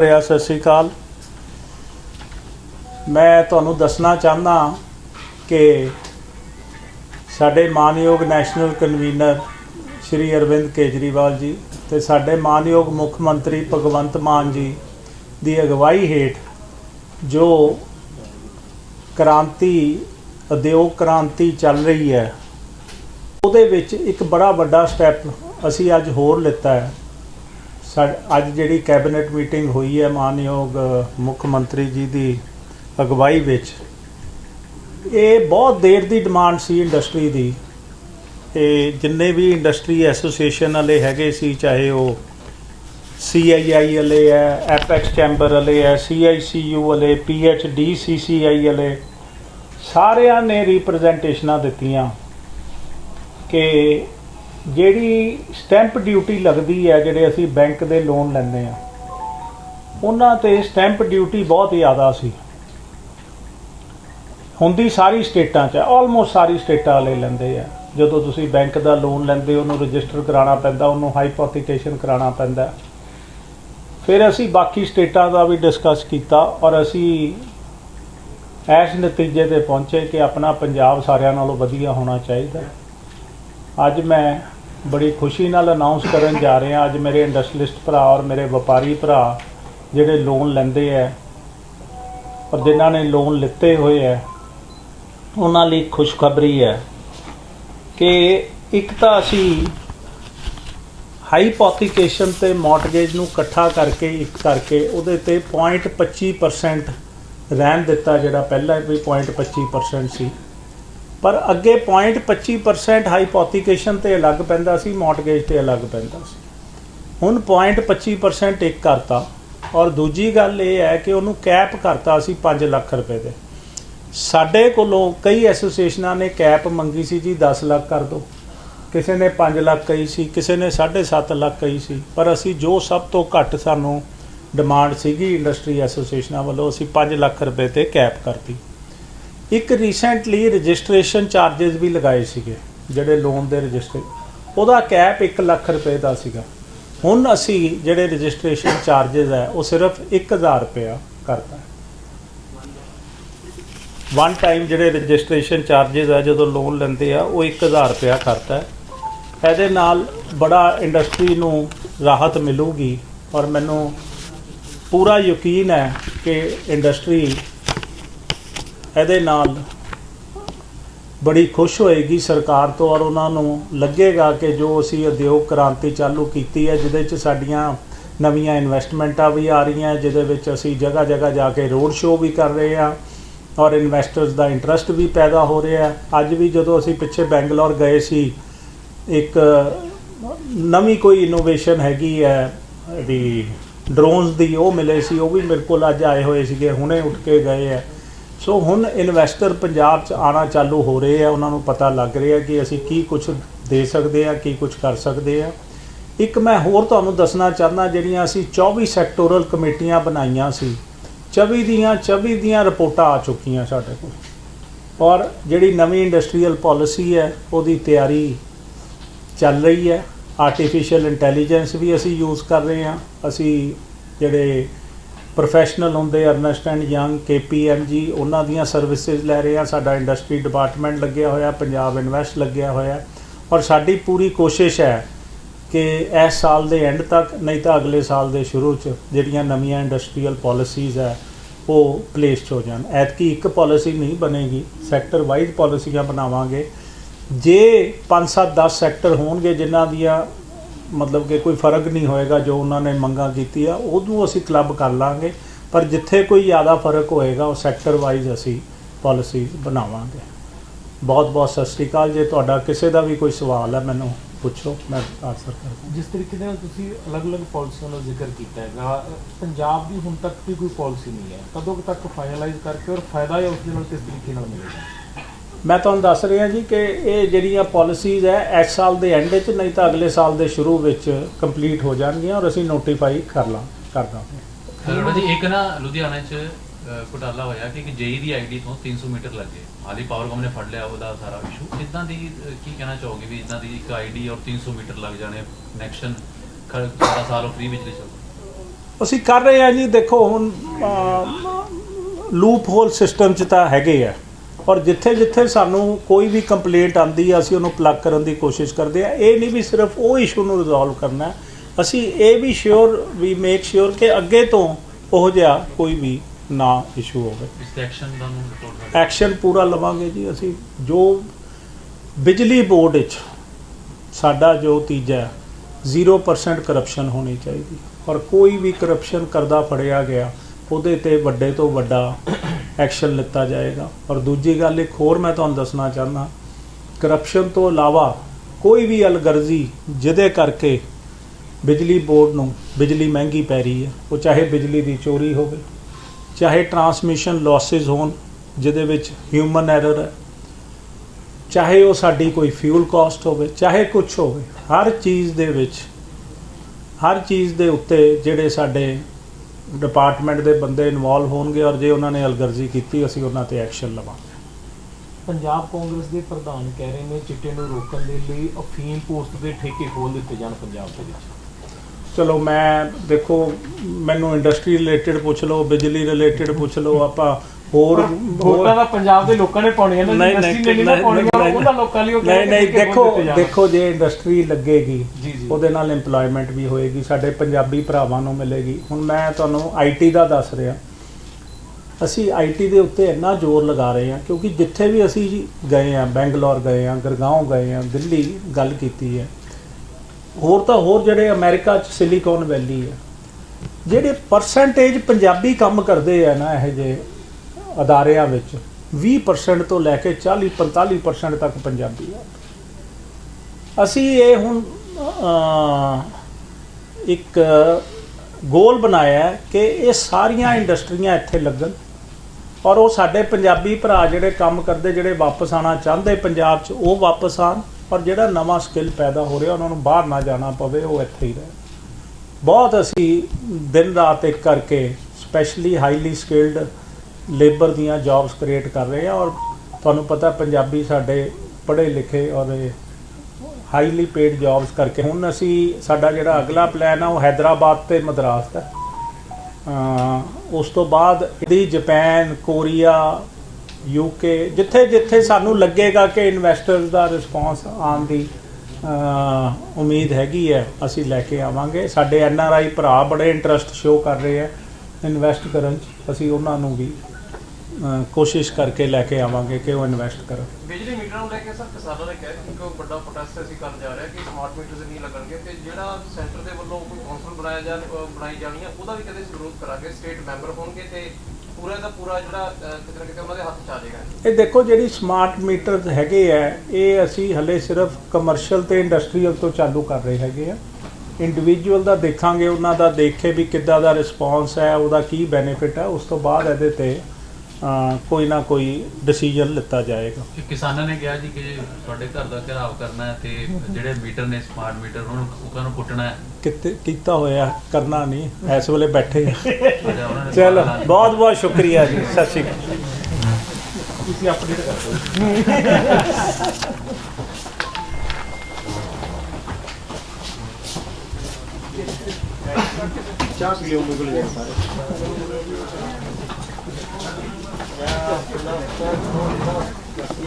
ਰਿਆ ਸਤਿ ਸ਼੍ਰੀ ਅਕਾਲ। ਮੈਂ ਤੁਹਾਨੂੰ ਦੱਸਣਾ ਚਾਹੁੰਦਾ ਕਿ ਸਾਡੇ ਮਾਨਯੋਗ ਨੈਸ਼ਨਲ ਕਨਵੀਨਰ ਸ਼੍ਰੀ ਅਰਵਿੰਦ ਕੇਜਰੀਵਾਲ ਜੀ ਤੇ ਸਾਡੇ ਮਾਨਯੋਗ ਮੁੱਖ ਮੰਤਰੀ ਭਗਵੰਤ ਮਾਨ ਜੀ ਦੀ ਅਗਵਾਈ ਹੇਠ ਜੋ ਕ੍ਰਾਂਤੀ, ਉਦਯੋਗ ਕ੍ਰਾਂਤੀ ਚੱਲ ਰਹੀ ਹੈ, ਉਹਦੇ ਵਿੱਚ ਇੱਕ ਬੜਾ ਵੱਡਾ ਸਟੈਪ ਅਸੀਂ ਅੱਜ ਹੋਰ ਲਿੱਤਾ ਹੈ। ਅੱਜ ਜਿਹੜੀ ਕੈਬਨਿਟ ਮੀਟਿੰਗ ਹੋਈ ਹੈ ਮਾਨਯੋਗ ਮੁੱਖ ਮੰਤਰੀ ਜੀ ਦੀ ਅਗਵਾਈ ਵਿੱਚ, ਇਹ ਬਹੁਤ ਦੇਰ ਦੀ ਡਿਮਾਂਡ ਸੀ ਇੰਡਸਟਰੀ ਦੀ। ਇਹ ਜਿੰਨੇ ਵੀ ਇੰਡਸਟਰੀ ਐਸੋਸੀਏਸ਼ਨ ਵਾਲੇ ਹੈਗੇ ਸੀ, ਚਾਹੇ ਉਹ CII ਵਾਲੇ ਹੈ ਐਪੈਕਸ ਚੈਂਬਰ ਵਾਲੇ ਹੈ CICU ਵਾਲੇ PHDCCI ਵਾਲੇ, ਸਾਰਿਆਂ ਨੇ ਰਿਪਰੈਜ਼ੈਂਟੇਸ਼ਨਾਂ ਦਿੱਤੀਆਂ ਕਿ ਜਿਹੜੀ ਸਟੈਂਪ ਡਿਊਟੀ ਲੱਗਦੀ ਹੈ, ਜਿਹੜੇ ਅਸੀਂ ਬੈਂਕ ਦੇ ਲੋਨ ਲੈਂਦੇ ਆ ਉਹਨਾਂ ਤੇ ਸਟੈਂਪ ਡਿਊਟੀ ਬਹੁਤ ਜ਼ਿਆਦਾ ਸੀ। ਹੁੰਦੀ ਸਾਰੀ ਸਟੇਟਾਂ 'ਚ ਆਲਮੋਸਟ ਸਾਰੀ ਸਟੇਟਾਂ ਵਾਲੇ ਲੈਂਦੇ ਆ। ਜਦੋਂ ਤੁਸੀਂ ਬੈਂਕ ਦਾ ਲੋਨ ਲੈਂਦੇ ਉਹਨੂੰ ਰਜਿਸਟਰ ਕਰਾਉਣਾ ਪੈਂਦਾ, ਉਹਨੂੰ ਹਾਈਪੋਥੀਕੇਸ਼ਨ ਕਰਾਉਣਾ ਪੈਂਦਾ। ਫਿਰ ਅਸੀਂ ਬਾਕੀ ਸਟੇਟਾਂ ਦਾ ਵੀ ਡਿਸਕਸ ਕੀਤਾ ਔਰ ਅਸੀਂ ਇਸ ਨਤੀਜੇ ਤੇ ਪਹੁੰਚੇ ਕਿ ਆਪਣਾ ਪੰਜਾਬ ਸਾਰਿਆਂ ਨਾਲੋਂ ਵਧੀਆ ਹੋਣਾ ਚਾਹੀਦਾ। ਅੱਜ ਮੈਂ ਬੜੀ ਖੁਸ਼ੀ ਨਾਲ ਅਨਾਉਂਸ ਕਰਨ ਜਾ ਰਹੇ ਹਾਂ। ਅੱਜ ਮੇਰੇ ਇੰਡਸਟਰੀਲਿਸਟ ਭਰਾ ਔਰ ਮੇਰੇ ਵਪਾਰੀ ਭਰਾ ਜਿਹੜੇ ਲੋਨ ਲੈਂਦੇ ਹੈ ਔਰ ਜਿਨ੍ਹਾਂ ਨੇ ਲੋਨ ਲਿੱਤੇ ਹੋਏ ਹੈ ਉਹਨਾਂ ਲਈ ਖੁਸ਼ਖਬਰੀ ਹੈ ਕਿ ਇੱਕ ਤਾਂ ਅਸੀਂ ਹਾਈਪੋਥੀਕੇਸ਼ਨ ਤੇ ਮਾਰਟਗੇਜ ਨੂੰ ਇਕੱਠਾ ਕਰਕੇ, ਇੱਕ ਕਰਕੇ ਉਹਦੇ ਤੇ 0.25% ਰਹਿਣ ਦਿੱਤਾ, ਜਿਹੜਾ ਪਹਿਲਾਂ ਵੀ 0.25% ਸੀ। ਪਰ ਅੱਗੇ 0.25% ਹਾਈਪੋਥੀਕੇਸ਼ਨ ਤੇ ਅਲੱਗ ਪੈਂਦਾ ਸੀ ਮਾਰਟਗੇਜ ਤੇ ਅਲੱਗ ਪੈਂਦਾ ਸੀ। ਹੁਣ 0.25% ਇੱਕ ਕਰਤਾ ਔਰ ਦੂਜੀ ਗੱਲ ਇਹ ਹੈ ਕਿ ਉਹਨੂੰ ਕੈਪ ਕਰਤਾ ਸੀ 5 ਲੱਖ ਰੁਪਏ ਦੇ ਸਾਡੇ ਕੋਲੋਂ ਕਈ ਐਸੋਸੀਏਸ਼ਨਾਂ ਨੇ ਕੈਪ ਮੰਗੀ ਸੀ ਜੀ 10 ਲੱਖ ਕਰ ਦਿਓ ਕਿਸੇ ਨੇ 5 ਲੱਖ ਕਹੀ ਸੀ, ਕਿਸੇ ਨੇ 7.5 ਲੱਖ ਕਹੀ ਸੀ। ਪਰ ਅਸੀਂ ਜੋ ਸਭ ਤੋਂ ਘੱਟ ਸਾਨੂੰ ਡਿਮਾਂਡ ਸੀਗੀ ਇੰਡਸਟਰੀ ਐਸੋਸੀਏਸ਼ਨਾਂ ਵੱਲੋਂ, ਅਸੀਂ 5 ਲੱਖ ਰੁਪਏ ਤੇ ਕੈਪ ਕਰਤੀ। ਇੱਕ ਰੀਸੈਂਟਲੀ ਰਜਿਸਟ੍ਰੇਸ਼ਨ ਚਾਰजेस ਵੀ ਲਗਾਏ ਸੀਗੇ, ਜਿਹੜੇ ਲੋਨ ਦੇ ਰਜਿਸਟਰ ਉਹਦਾ ਕੈਪ 1 ਲੱਖ ਰੁਪਏ ਦਾ ਸੀਗਾ। ਹੁਣ ਅਸੀਂ ਜਿਹੜੇ ਰਜਿਸਟ੍ਰੇਸ਼ਨ ਚਾਰजेस ਹੈ, ਉਹ ਸਿਰਫ 1000 ਰੁਪਏ ਕਰਤਾ ਵਨ ਟਾਈਮ ਜਿਹੜੇ ਰਜਿਸਟ੍ਰੇਸ਼ਨ ਚਾਰजेस ਹੈ, ਜਦੋਂ ਲੋਨ ਲੈਂਦੇ ਆ, ਉਹ 1000 ਰੁਪਿਆ ਕਰਤਾ ਹੈ। ਇਹਦੇ ਨਾਲ ਬੜਾ ਇੰਡਸਟਰੀ ਨੂੰ ਰਾਹਤ ਮਿਲੂਗੀ ਔਰ ਮੈਨੂੰ ਪੂਰਾ ਯਕੀਨ ਹੈ ਕਿ ਇੰਡਸਟਰੀ ਇਹਦੇ ਨਾਲ ਬੜੀ ਖੁਸ਼ ਹੋਏਗੀ ਸਰਕਾਰ ਤੋਂ ਔਰ ਉਹਨਾਂ ਨੂੰ ਲੱਗੇਗਾ ਕਿ ਜੋ ਅਸੀਂ ਉਦਯੋਗ ਕ੍ਰਾਂਤੀ ਚਾਲੂ ਕੀਤੀ ਹੈ, ਜਿਹਦੇ 'ਚ ਸਾਡੀਆਂ ਨਵੀਆਂ ਇਨਵੈਸਟਮੈਂਟਾਂ ਵੀ ਆ ਰਹੀਆਂ, ਜਿਹਦੇ ਵਿੱਚ ਅਸੀਂ ਜਗ੍ਹਾ ਜਗ੍ਹਾ ਜਾ ਕੇ ਰੋਡ ਸ਼ੋਅ ਵੀ ਕਰ ਰਹੇ ਹਾਂ ਔਰ ਇਨਵੈਸਟਰਸ ਦਾ ਇੰਟਰਸਟ ਵੀ ਪੈਦਾ ਹੋ ਰਿਹਾ ਅੱਜ ਵੀ ਜਦੋਂ ਅਸੀਂ ਪਿੱਛੇ ਬੈਂਗਲੌਰ ਗਏ ਸੀ, ਇੱਕ ਨਵੀਂ ਕੋਈ ਇਨੋਵੇਸ਼ਨ ਹੈਗੀ ਹੈ ਦੀ ਡਰੋਨਸ ਦੀ ਉਹ ਮਿਲੇ ਸੀ, ਉਹ ਵੀ ਮੇਰੇ ਕੋਲ ਅੱਜ ਆਏ ਹੋਏ ਸੀਗੇ, ਹੁਣੇ ਉੱਠ ਕੇ ਗਏ ਹੈ। ਸੋ ਹੁਣ ਇਨਵੈਸਟਰ ਪੰਜਾਬ 'ਚ ਆਣਾ ਚਾਲੂ ਹੋ ਰਹੇ ਆ, ਉਹਨਾਂ ਨੂੰ ਪਤਾ ਲੱਗ ਰਿਹਾ ਕਿ ਅਸੀਂ ਕੀ ਕੁਝ ਦੇ ਸਕਦੇ ਆ, ਕੀ ਕੁਝ ਕਰ ਸਕਦੇ ਆ। ਇੱਕ ਮੈਂ ਹੋਰ ਤੁਹਾਨੂੰ ਦੱਸਣਾ ਚਾਹੁੰਦਾ, ਜਿਹੜੀਆਂ ਅਸੀਂ 24 ਸੈਕਟੋਰਲ ਕਮੇਟੀਆਂ ਬਣਾਈਆਂ ਸੀ 24 ਦੀਆਂ 24 ਦੀਆਂ ਰਿਪੋਰਟਾਂ ਆ ਚੁੱਕੀਆਂ ਸਾਡੇ ਕੋਲ। ਔਰ ਜਿਹੜੀ ਨਵੀਂ ਇੰਡਸਟਰੀਅਲ ਪਾਲਿਸੀ ਹੈ, ਉਹਦੀ ਤਿਆਰੀ ਚੱਲ ਰਹੀ ਹੈ। ਆਰਟੀਫੀਸ਼ੀਅਲ ਇੰਟੈਲੀਜੈਂਸ ਵੀ ਅਸੀਂ ਯੂਜ਼ ਕਰ ਰਹੇ ਹਾਂ। ਅਸੀਂ ਜਿਹੜੇ ਪ੍ਰੋਫੈਸ਼ਨਲ ਹੁੰਦੇ ਅਰਨੈਸਟ ਐਂਡ ਯੰਗ KPMG ਉਹਨਾਂ ਦੀਆਂ ਸਰਵਿਸਿਜ਼ ਲੈ ਰਹੇ ਆ। ਸਾਡਾ ਇੰਡਸਟਰੀ ਡਿਪਾਰਟਮੈਂਟ ਲੱਗਿਆ ਹੋਇਆ, ਪੰਜਾਬ ਇਨਵੈਸਟ ਲੱਗਿਆ ਹੋਇਆ। ਔਰ ਸਾਡੀ ਪੂਰੀ ਕੋਸ਼ਿਸ਼ ਹੈ ਕਿ ਇਸ ਸਾਲ ਦੇ ਐਂਡ ਤੱਕ, ਨਹੀਂ ਤਾਂ ਅਗਲੇ ਸਾਲ ਦੇ ਸ਼ੁਰੂ 'ਚ ਜਿਹੜੀਆਂ ਨਵੀਆਂ ਇੰਡਸਟਰੀਅਲ ਪਾਲਿਸੀਜ਼ ਹੈ, ਉਹ ਪਲੇਸ 'ਚ ਹੋ ਜਾਣ। ਐਤਕੀ ਇੱਕ ਪਾਲਿਸੀ ਨਹੀਂ ਬਣੇਗੀ ਸੈਕਟਰ ਵਾਈਜ਼ ਪਾਲਿਸੀਆਂ ਬਣਾਵਾਂਗੇ। ਜੇ 5 7 10 ਸੈਕਟਰ ਹੋਣਗੇ, ਜਿਨ੍ਹਾਂ ਦੀਆਂ ਮਤਲਬ ਕਿ ਕੋਈ ਫ਼ਰਕ ਨਹੀਂ ਹੋਏਗਾ ਜੋ ਉਹਨਾਂ ਨੇ ਮੰਗਾਂ ਕੀਤੀ ਆ, ਉਹਨੂੰ ਅਸੀਂ ਕਲੱਬ ਕਰ ਲਾਂਗੇ। ਪਰ ਜਿੱਥੇ ਕੋਈ ਜ਼ਿਆਦਾ ਫ਼ਰਕ ਹੋਏਗਾ, ਉਹ ਸੈਕਟਰ ਵਾਈਜ਼ ਅਸੀਂ ਪਾਲਿਸੀ ਬਣਾਵਾਂਗੇ। ਬਹੁਤ ਬਹੁਤ ਸਤਿ ਸ਼੍ਰੀ ਅਕਾਲ। ਜੇ ਤੁਹਾਡਾ ਕਿਸੇ ਦਾ ਵੀ ਕੋਈ ਸਵਾਲ ਹੈ ਮੈਨੂੰ ਪੁੱਛੋ, ਮੈਂ ਆਨਸਰ ਕਰਾਂਗਾ ਜਿਸ ਤਰੀਕੇ ਨਾਲ ਤੁਸੀਂ ਅਲੱਗ-ਅਲੱਗ ਪਾਲਿਸੀਆਂ ਦਾ ਜ਼ਿਕਰ ਕੀਤਾ ਹੈਗਾ, ਪੰਜਾਬ ਦੀ ਹੁਣ ਤੱਕ ਵੀ ਕੋਈ ਪਾਲਿਸੀ ਨਹੀਂ ਹੈ। ਕਦੋਂ ਤੱਕ ਫਾਈਨਲਾਈਜ਼ ਕਰਕੇ ਔਰ ਫਾਇਦਾ ਉਸ ਦੇ ਨਾਲ ਕਿਸ ਤਰੀਕੇ ਨਾਲ ਮਿਲੇਗਾ? ਮੈਂ ਤੁਹਾਨੂੰ ਦੱਸ ਰਿਹਾ ਜੀ ਕਿ ਇਹ ਜਿਹੜੀਆਂ ਪਾਲਿਸੀਜ਼ ਹੈ ਇਸ ਸਾਲ ਦੇ ਐਂਡ ਵਿੱਚ ਨਹੀਂ ਤਾਂ ਅਗਲੇ ਸਾਲ ਦੇ ਸ਼ੁਰੂ ਵਿੱਚ ਕੰਪਲੀਟ ਹੋ ਜਾਣਗੀਆਂ ਔਰ ਅਸੀਂ ਨੋਟੀਫਾਈ ਕਰ ਲਾਂ ਕਰ ਦਾਂਗੇ। ਜੀ ਇੱਕ ਨਾ ਲੁਧਿਆਣਾ ਚ ਘੁਟਾਲਾ ਹੋਇਆ ਕਿ ਜੇਈ ਦੀ ਆਈਡੀ ਤੋਂ 300 ਮੀਟਰ ਲੱਗੇ। ਹਾਲੀ ਪਾਵਰਕਾਮ ਨੇ ਫੜ ਲਿਆ ਉਹਦਾ ਸਾਰਾ ਇਸ਼ੂ ਇਦਾਂ ਦੀ ਕੀ ਕਹਿਣਾ ਚਾਹੋਗੇ ਵੀ ਇਦਾਂ ਦੀ ਇੱਕ ਆਈਡੀ ਔਰ 300 ਮੀਟਰ ਲੱਗ ਜਾਣੇ ਕਨੈਕਸ਼ਨ ਸਾਰਾ ਸਾਲ ਫ੍ਰੀ ਵਿੱਚ ਚੱਲਦਾ ਅਸੀਂ ਕਰ ਰਹੇ ਹਾਂ ਜੀ ਦੇਖੋ ਹੁਣ ਲੂਪ ਹੋਲ ਸਿਸਟਮ ਚ ਤਾਂ ਹੈਗੇ ਆ। ਔਰ ਜਿੱਥੇ ਜਿੱਥੇ ਸਾਨੂੰ ਕੋਈ ਵੀ ਕੰਪਲੇਂਟ ਆਂਦੀ ਆ ਅਸੀਂ ਉਹਨੂੰ ਪਲੱਗ ਕਰਨ ਦੀ ਕੋਸ਼ਿਸ਼ ਕਰਦੇ ਆ। ਇਹ ਨਹੀਂ ਵੀ ਸਿਰਫ ਉਹ ਇਸ਼ੂ ਨੂੰ ਰਿਜ਼ੋਲਵ ਕਰਨਾ ਅਸੀਂ ਇਹ ਵੀ ਸ਼ੋਰ ਵੀ ਮੇਕ ਸ਼ੋਰ ਕਿ ਅੱਗੇ ਤੋਂ ਉਹ ਜਿਹਾ ਕੋਈ ਵੀ ਨਾ ਇਸ਼ੂ ਹੋਵੇ ਐਕਸ਼ਨ ਦਾ ਨੂੰ ਰਿਪੋਰਟ ਐਕਸ਼ਨ ਪੂਰਾ ਲਵਾਂਗੇ ਜੀ ਅਸੀਂ। ਜੋ ਬਿਜਲੀ ਬੋਰਡ ਵਿੱਚ ਸਾਡਾ ਜੋ ਤੀਜਾ ਹੈ, 0% ਕਰਪਸ਼ਨ ਹੋਣੀ ਚਾਹੀਦੀ। ਔਰ ਕੋਈ ਵੀ ਕਰਪਸ਼ਨ ਕਰਦਾ ਫੜਿਆ ਗਿਆ ਉਹਦੇ ਤੇ ਵੱਡੇ ਤੋਂ ਵੱਡਾ ਐਕਸ਼ਨ ਲਿੱਤਾ ਜਾਏਗਾ। ਔਰ ਦੂਜੀ ਗੱਲ ਇੱਕ ਹੋਰ ਮੈਂ ਤੁਹਾਨੂੰ ਦੱਸਣਾ ਚਾਹੁੰਦਾ। ਕਰਪਸ਼ਨ ਤੋਂ ਇਲਾਵਾ ਕੋਈ ਵੀ ਅਲਗਰਜ਼ੀ ਜਿਹਦੇ ਕਰਕੇ ਬਿਜਲੀ ਬੋਰਡ ਨੂੰ ਬਿਜਲੀ ਮਹਿੰਗੀ ਪੈ ਰਹੀ ਹੈ, ਉਹ ਚਾਹੇ ਬਿਜਲੀ ਦੀ ਚੋਰੀ ਹੋਵੇ, ਚਾਹੇ ਟਰਾਂਸਮਿਸ਼ਨ ਲਾਸਸ ਹੋਣ ਜਿਹਦੇ ਵਿੱਚ ਹਿਊਮਨ ਐਰਰ ਹੈ, ਚਾਹੇ ਉਹ ਸਾਡੀ ਕੋਈ ਫਿਊਲ ਕਾਸਟ ਹੋਵੇ, ਚਾਹੇ ਕੁਝ ਹੋਵੇ, ਹਰ ਚੀਜ਼ ਦੇ ਵਿੱਚ, ਹਰ ਚੀਜ਼ ਦੇ ਉੱਤੇ ਜਿਹੜੇ ਸਾਡੇ ਡਿਪਾਰਟਮੈਂਟ ਦੇ ਬੰਦੇ ਇਨਵੋਲਵ ਹੋਣਗੇ ਔਰ ਜੇ ਉਹਨਾਂ ਨੇ ਅਲਗਰਜ਼ੀ ਕੀਤੀ ਅਸੀਂ ਉਹਨਾਂ ਤੇ ਐਕਸ਼ਨ ਲਵਾਂਗੇ। ਪੰਜਾਬ ਕਾਂਗਰਸ ਦੇ ਪ੍ਰਧਾਨ ਕਹਿ ਰਹੇ ਨੇ ਚਿੱਟੇ ਨੂੰ ਰੋਕਣ ਦੇ ਲਈ ਅਫੀਮ ਪੋਸਟ ਦੇ ਠੇਕੇ ਖੋਲ ਦਿੱਤੇ ਜਾਣ ਪੰਜਾਬ ਦੇ ਵਿੱਚ। ਚਲੋ ਮੈਂ ਦੇਖੋ ਮੈਨੂੰ ਇੰਡਸਟਰੀ ਰਿਲੇਟਡ ਪੁੱਛ ਲਓ ਬਿਜਲੀ ਰਿਲੇਟਡ ਪੁੱਛ ਲਓ ਆਪਾਂ ਹੋਰ ਵੋਟਾਂ ਦਾ ਪੰਜਾਬ ਦੇ ਲੋਕਾਂ ਨੇ ਪਾਉਣੀਆਂ ਨੇ ਨਹੀਂ ਨੇ ਨਹੀਂ ਪਾਉਣੀਆਂ ਉਹਨਾਂ ਲੋਕਾਂ ਲਈ ਉਹ ਨਹੀਂ ਨਹੀਂ ਦੇਖੋ। ਦੇਖੋ ਜੇ ਇੰਡਸਟਰੀ ਲੱਗੇਗੀ ਉਹਦੇ ਨਾਲ EMPLOYMENT ਵੀ ਹੋਏਗੀ ਸਾਡੇ ਪੰਜਾਬੀ ਭਰਾਵਾਂ ਨੂੰ ਮਿਲੇਗੀ। ਹੁਣ ਮੈਂ ਤੁਹਾਨੂੰ ਆਈਟੀ ਦਾ ਦੱਸ ਰਿਹਾ। ਅਸੀਂ ਆਈਟੀ ਦੇ ਉੱਤੇ ਇੰਨਾ ਜ਼ੋਰ ਲਗਾ ਰਹੇ ਹਾਂ ਕਿਉਂਕਿ ਜਿੱਥੇ ਵੀ ਅਸੀਂ ਗਏ ਆ ਬੈਂਗਲੌਰ ਗਏ ਆ ਗੁਰਗਾਉਂ ਗਏ ਆ ਦਿੱਲੀ ਗੱਲ ਕੀਤੀ ਹੈ। ਹੋਰ ਤਾਂ ਹੋਰ ਜਿਹੜੇ ਅਮਰੀਕਾ ਚ ਸਿਲੀਕਨ ਵੈਲੀ ਹੈ ਜਿਹੜੇ ਪਰਸੈਂਟੇਜ ਪੰਜਾਬੀ ਕੰਮ ਕਰਦੇ ਆ ਨਾ ਇਹ ਜੇ ਅਦਾਰਿਆਂ ਵਿੱਚ 20% ਤੋਂ ਲੈ ਕੇ 40 45% ਤੱਕ ਪੰਜਾਬੀ ਆ ਅਸੀਂ ਇਹ ਹੁਣ ਇੱਕ ਗੋਲ ਬਣਾਇਆ ਕਿ ਇਹ ਸਾਰੀਆਂ ਇੰਡਸਟਰੀਆਂ ਇੱਥੇ ਲੱਗਣ ਔਰ ਉਹ ਸਾਡੇ ਪੰਜਾਬੀ ਭਰਾ ਜਿਹੜੇ ਕੰਮ ਕਰਦੇ, ਜਿਹੜੇ ਵਾਪਸ ਆਣਾ ਚਾਹੁੰਦੇ ਪੰਜਾਬ 'ਚ, ਉਹ ਵਾਪਸ ਆਣ ਔਰ ਜਿਹੜਾ ਨਵਾਂ ਸਕਿੱਲ ਪੈਦਾ ਹੋ ਰਿਹਾ, ਉਹਨਾਂ ਨੂੰ ਬਾਹਰ ਨਾ ਜਾਣਾ ਪਵੇ, ਉਹ ਇੱਥੇ ਹੀ ਰਹੇ। ਬਹੁਤ ਅਸੀਂ ਦਿਨ ਰਾਤ ਇੱਕ ਕਰਕੇ ਸਪੈਸ਼ਲੀ ਹਾਈਲੀ ਸਕਿਲਡ ਲੇਬਰ ਦੀਆਂ ਜੌਬਸ ਕ੍ਰੀਏਟ ਕਰ ਰਹੇ ਆ ਔਰ ਤੁਹਾਨੂੰ ਪਤਾ ਪੰਜਾਬੀ ਸਾਡੇ ਪੜ੍ਹੇ ਲਿਖੇ ਔਰ ਹਾਈਲੀ ਪੇਡ ਜੌਬਸ ਕਰਕੇ ਹੁਣ ਅਸੀਂ ਸਾਡਾ ਜਿਹੜਾ ਅਗਲਾ ਪਲਾਨ ਆ ਉਹ ਹైదరాబాద్ ਤੇ ਮਦਰਾਸ ਦਾ। ਉਸ ਤੋਂ ਬਾਅਦ ਇਹਦੀ ਜਾਪਾਨ, ਕੋਰੀਆ, ਯੂਕੇ ਜਿੱਥੇ ਜਿੱਥੇ ਸਾਨੂੰ ਲੱਗੇਗਾ ਕਿ ਇਨਵੈਸਟਰਸ ਦਾ ਰਿਸਪੌਂਸ ਆਉਣ ਦੀ ਉਮੀਦ ਹੈਗੀ ਹੈ, ਅਸੀਂ ਲੈ ਕੇ ਆਵਾਂਗੇ। ਸਾਡੇ ਐਨ ਆਰ ਆਈ ਭਰਾ ਬੜੇ ਇੰਟਰਸਟ ਸ਼ੋਅ ਕਰ ਰਹੇ ਆ। ਇਨਵੈਸਟ ਕਰਨ 'ਚ ਅਸੀਂ ਉਹਨਾਂ ਨੂੰ ਵੀ ਕੋਸ਼ਿਸ਼ ਕਰਕੇ ਲੈ ਕੇ ਆਵਾਂਗੇ ਕਿ ਉਹ ਇਨਵੈਸਟ ਕਰਨ। ਬਿਜਲੀ ਮੀਟਰਾਂ ਨੂੰ ਲੈ ਕੇ ਸਰ ਕਿਸਾਨਾਂ ਨੇ ਕਿਹਾ ਕਿ ਇੱਕ ਵੱਡਾ ਪ੍ਰੋਟੈਸਟ ਅਸੀਂ ਕਰਨ ਜਾ ਰਹੇ ਹਾਂ ਕਿ ਸਮਾਰਟ ਮੀਟਰਸ ਨਹੀਂ ਲੱਗਣਗੇ ਤੇ ਜਿਹੜਾ ਸੈਂਟਰ ਦੇ ਵੱਲੋਂ ਕੋਈ ਕੌਂਸਲ ਬਣਾਇਆ ਜਾ ਅ, ਬਣਾਈ ਜਾਣੀ ਹੈ ਉਹਦਾ ਵੀ ਕਦੇ ਵਿਰੋਧ ਕਰਾਂਗੇ ਸਟੇਟ ਮੈਂਬਰ ਹੋਣਗੇ ਤੇ ਪੂਰਾ ਦਾ ਪੂਰਾ ਜਿਹੜਾ ਅ, ਕਿਤੇ ਨਾ ਕਿਤੇ ਉਹਨਾਂ ਦੇ ਹੱਥ ਚ ਆ ਜਾਏਗਾ। ਇਹ ਦੇਖੋ ਜਿਹੜੀ ਸਮਾਰਟ ਮੀਟਰਸ ਹੈਗੇ ਆ ਇਹ ਅਸੀਂ ਹਲੇ ਸਿਰਫ ਕਮਰਸ਼ੀਅਲ ਤੇ ਇੰਡਸਟਰੀਅਲ ਤੋਂ ਚਾਲੂ ਕਰ ਰਹੇ ਹੈਗੇ ਆ। ਇੰਡੀਵਿਜੂਅਲ ਦਾ ਦੇਖਾਂਗੇ ਉਹਨਾਂ ਦਾ ਦੇਖੇ ਵੀ ਕਿੱਦਾਂ ਦਾ ਰਿਸਪੌਂਸ ਹੈ ਉਹਦਾ ਕੀ ਬੈਨੀਫਿਟ ਹੈ ਉਸ ਤੋਂ ਬਾਅਦ ਇਹਦੇ ਤੇ ਕੋਈ ਨਾ ਕੋਈ ਡਿਸੀਜਨ ਲਿੱਤਾ ਜਾਏਗਾ। ਕਿਸਾਨਾਂ ਨੇ ਕਿਹਾ ਜੀ ਕਿ ਤੁਹਾਡੇ ਘਰ ਦਾ ਘਿਰਾਵ ਕਰਨਾ ਹੈ ਤੇ ਜਿਹੜੇ ਮੀਟਰ ਨੇ ਸਮਾਰਟ ਮੀਟਰ ਉਹਨਾਂ ਨੂੰ ਉਹਨਾਂ ਨੂੰ ਪੁੱਟਣਾ ਹੈ। ਕਿਤੇ ਕੀਤਾ ਹੋਇਆ ਕਰਨਾ ਨਹੀਂ ਇਸ ਵੇਲੇ ਬੈਠੇ ਚਲੋ ਬਹੁਤ ਬਹੁਤ ਸ਼ੁਕਰੀਆ ਜੀ ਸਤਿ ਸ਼੍ਰੀ ਅਕਾਲ। ਤੁਸੀਂ ਅਪਡੇਟ ਕਰ ਦਿਓ। ਚਾਹ ਪੀਓ ਮੇਰੇ ਕੋਲ ਜਾ ਸਾਰੇ। Yeah,